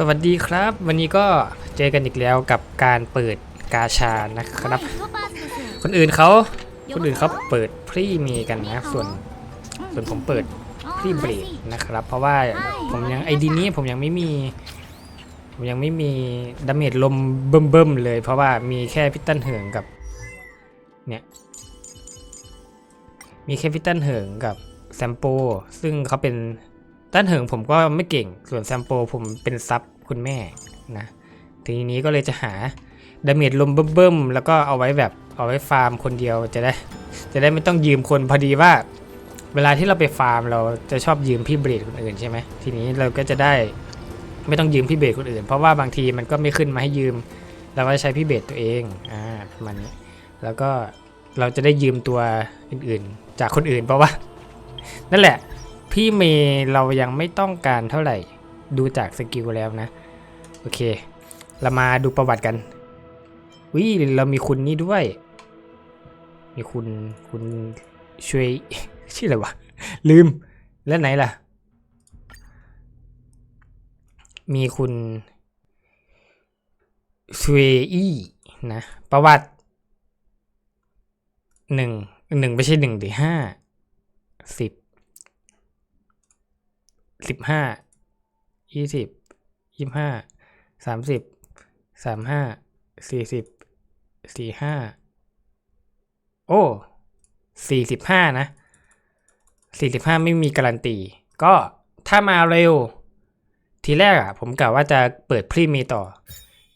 สวัสดีครับ วันนี้ก็เจอกันอีกแล้วกับการเปิดกาชานะครับ คนอื่นเขาคนอื่นเขาเปิดพรีมีกันนะส่วนส่วนผมเปิดพรีเบรดนะครับ เพราะว่าผมยังไอดีนี้ผมยังไม่มี ผมยังไม่มีดาเมจลมเบิ่มๆเลย เพราะว่ามีแค่พิตันเหิงกับเนี่ยมีแค่พิตันเหิงกับแซมโปซึ่งเขาเป็น ต้นเหิงผมก็ไม่เก่ง ส่วนแซมโปผมเป็นซับคุณแม่นะ ทีนี้ก็เลยจะหาดาเมจลมเบิ่มๆแล้วก็เอาไว้แบบเอาไว้ฟาร์มคนเดียวจะได้ จะได้ไม่ต้องยืมคนพอดีว่า เวลาที่เราไปฟาร์มเราจะชอบยืมพี่เบรดคนอื่นใช่ไหมทีนี้เราก็จะได้ไม่ต้องยืมพี่เบรดคนอื่น เพราะว่าบางทีมันก็ไม่ขึ้นมาให้ยืม เราก็ใช้พี่เบรดตัวเองอ่าประมาณนี้แล้วก็เราจะได้ยืมตัวอื่นๆ จากคนอื่นเพราะว่า นั่นแหละ พี่เมย์เรายังไม่ต้องการเท่าไหร่ ดูจากสกิลแล้วนะ โอเค เรามาดูประวัติกันวิเรามีคุณนี่ด้วย มีคุณคุณช่วย ชื่ออะไรวะ ลืม แล้วไหนล่ะ มีคุณสเวอี้นะ ประวัติหนึ่งหนึ่งไม่ใช่หนึ่งดิห้าสิบ สิบห้ายี่สิบยี่ห้าสามสิบสามห้าสี่สิบสี่ห้าโอ้สี่สิบห้านะสี่สิบห้าไม่มีการันตี ก็ถ้ามาเร็ว ทีแรกอะผมกะว่าจะเปิดพรีมีต่อ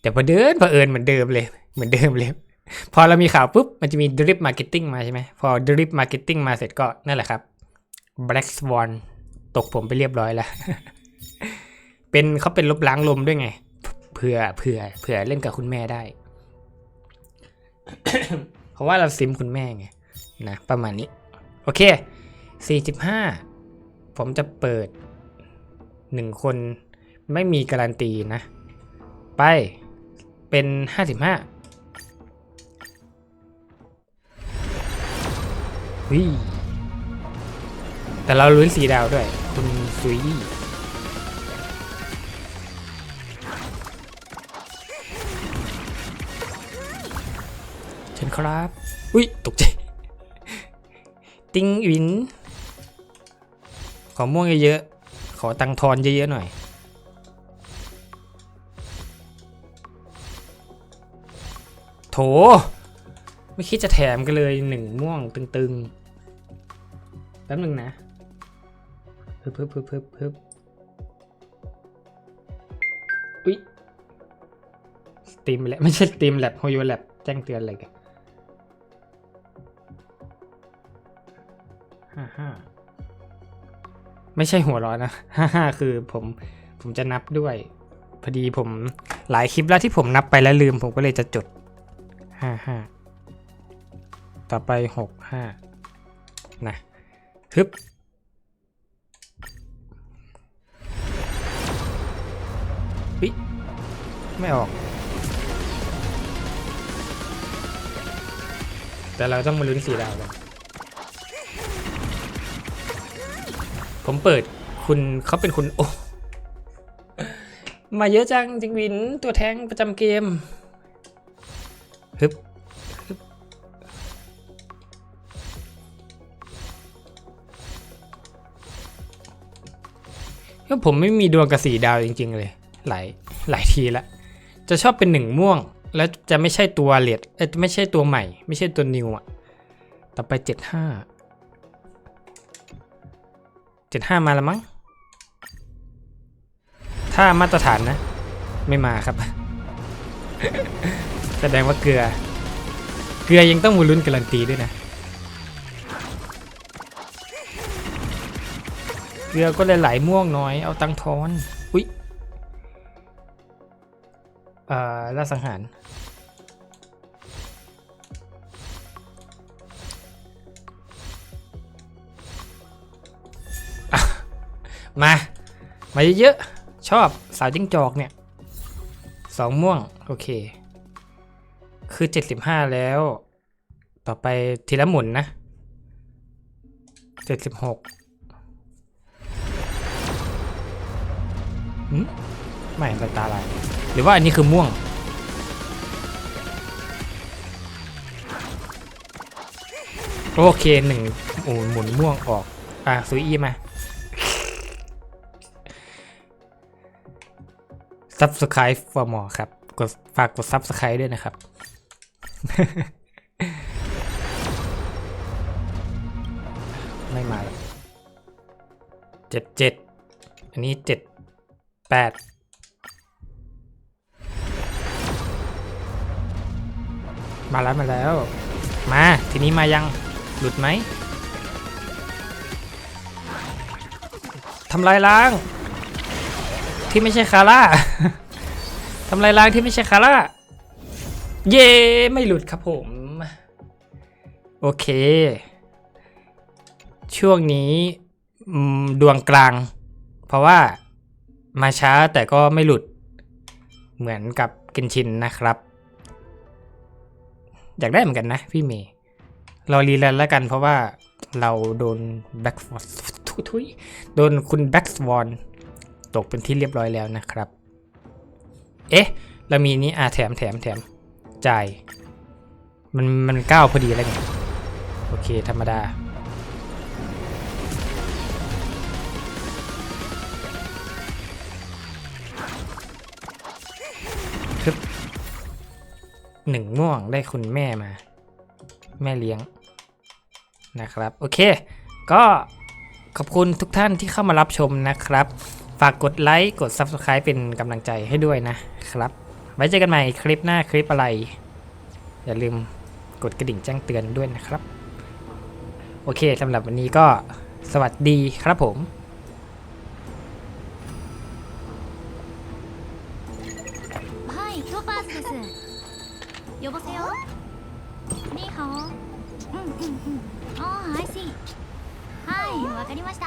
แต่พอเดินพอเอิญเหมือนเดิมเลย เหมือนเดิมเลย พอเรามีข่าวปุ๊บ มันจะมี drip marketing มาใช่ไหมพอ drip marketing มาเสร็จก็นั่นแหละครับ black swan ตกผมไปเรียบร้อยแล้ว เป็นเขาเป็นลบล้างลมด้วยไง เผื่อเผื่อเผื่อเล่นกับคุณแม่ได้ เพราะว่าเราซิมคุณแม่ไงนะประมาณนี้ โอเค 45 ผมจะเปิดหนึ่งคนไม่มีการันตีนะ ไปเป็น 55วิ แต่เราลุ้นสีดาวด้วย คุณซุยเชิญครับ อุ้ยตกใจ ติงอิน ขอม่วงเยอะๆ ขอตังทอนเยอะๆหน่อย โถ ไม่คิดจะแถมกันเลยหนึ่งม่วงตึงๆแป๊บหนึ่งนะ พึบพึบพึบพึบพึบอุ้ยสตรีมแลบไม่ใช่สตรีมแลบโฮโยแลบแจ้งเตือนอะไรกันห้าห้าไม่ใช่หัวเร้อนนะห้าห้าคือผมผมจะนับด้วย พอดีผมหลายคลิปแล้วที่ผมนับไปแล้วลืม ผมก็เลยจะจดห้าห้าต่อไปหกห้านะฮึบ ไม่ออก แต่เราต้องมาลุ้นสีดาวกันผมเปิดคุณเขาเป็นคุณโอ้มาเยอะจังจิงวินตัวแทงประจำเกมฮึบฮึบก็ผมไม่มีดวงกับสีดาวจริง ๆ เลย หลาย หลายทีละ จะชอบเป็นหนึ่งม่วง แล้วจะไม่ใช่ตัวเลดเอ้ไม่ใช่ตัวใหม่ ไม่ใช่ตัวนิวอะต่อไปเจ็ดห้าเจ็ดห้ามาแล้วมั้ง ถ้ามาตรฐานนะ ไม่มาครับ แสดงว่าเกลือ เกลือยังต้องมูลุ้นการันตีด้วยนะ เกลือก็เลยไหลม่วงน้อย เอาตังทอน อุ๊ย อ่อล่าสังหาร มา มาเยอะๆ ชอบสาวจิ้งจอกเนี่ยสองม่วง โอเค คือเจ็ดสิบห้าแล้ว ต่อไปทีละหมุนนะเจ็ดสิบหก ไม่สายตาลายหรือว่าอันนี้คือม่วง โอเคหนึ่งโอ้หมุนม่วงออก อะซุยอีมา subscribe for more ครับ กดฝากกด subscribe ด้วยนะครับ ไม่มาเจ็ดเจ็ดอันนี้เจ็ดแปด มาแล้วมาแล้ว มาทีนี้มายังหลุดไหมทำลายล้าง ที่ไม่ใช่คาร่าทำลายล้างที่ไม่ใช่คาร่าเย่ไม่หลุดครับผม โอเค ช่วงนี้ดวงกลาง เพราะว่ามาช้าแต่ก็ไม่หลุดเหมือนกับเกนชินนะครับ อยากได้เหมือนกันนะพี่เมย์เรารีแลนแล้วกันเพราะว่าเราโดนแบ็กทุยโดนคุณแบ็กสวอนตกเป็นที่เรียบร้อยแล้วนะครับ เอ๊ะ เรามีนี้อ่าแถมแถมแถมจ่าย มันมันเก้าพอดีแล้วไงโอเค ธรรมดา หนึ่งม่วงได้คุณแม่มา แม่เลี้ยงนะครับ โอเค ก็ขอบคุณทุกท่านที่เข้ามารับชมนะครับ ฝากกดไลค์กด Subscribe เป็นกำลังใจให้ด้วยนะครับ ไว้เจอกันใหม่คลิปหน้าคลิปอะไร อย่าลืมกดกระดิ่งแจ้งเตือนด้วยนะครับ โอเคสำหรับวันนี้ก็สวัสดีครับผม はいトパーズです 呼ばせよ。ニーハオうんうんうん。ああ I see はいわかりました。